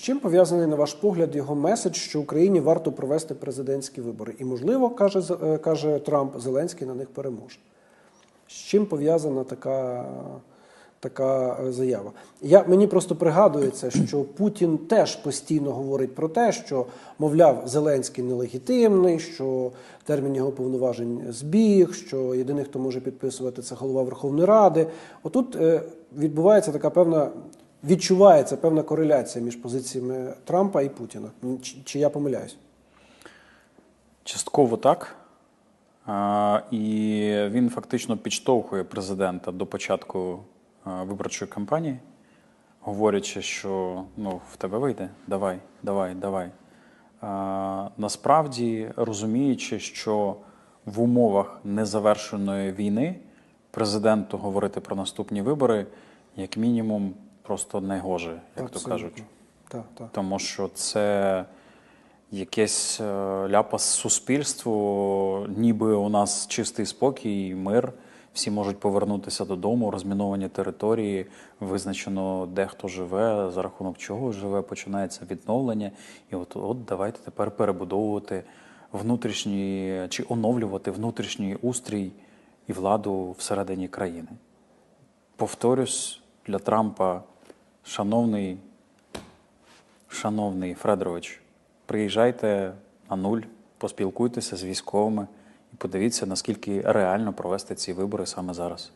чим пов'язаний, на ваш погляд, його меседж, що Україні варто провести президентські вибори? І, можливо, каже, е, каже Трамп, Зеленський на них переможе. З чим пов'язана така, така е, заява? Я, мені просто пригадується, що Путін теж постійно говорить про те, що, мовляв, Зеленський нелегітимний, що термін його повноважень збіг, що єдиний, хто може підписувати, це голова Верховної Ради. Отут е, відбувається така певна. Відчувається певна кореляція між позиціями Трампа і Путіна. Чи, чи я помиляюсь? Частково так. А, І він фактично підштовхує президента до початку а, виборчої кампанії, говорячи, що ну, в тебе вийде, давай, давай, давай. А, Насправді розуміючи, що в умовах незавершеної війни президенту говорити про наступні вибори, як мінімум, просто не гоже, як то кажуть. Так, так. Тому що це якесь е, ляпас суспільству, ніби у нас чистий спокій, мир. Всі можуть повернутися додому, розміновані території, визначено, де хто живе, за рахунок чого живе, починається відновлення. І от, от давайте тепер перебудовувати внутрішній чи оновлювати внутрішній устрій і владу всередині країни. Повторюсь, для Трампа, шановний Шановний Фредорович, приїжджайте на нуль, поспілкуйтеся з військовими і подивіться, наскільки реально провести ці вибори саме зараз.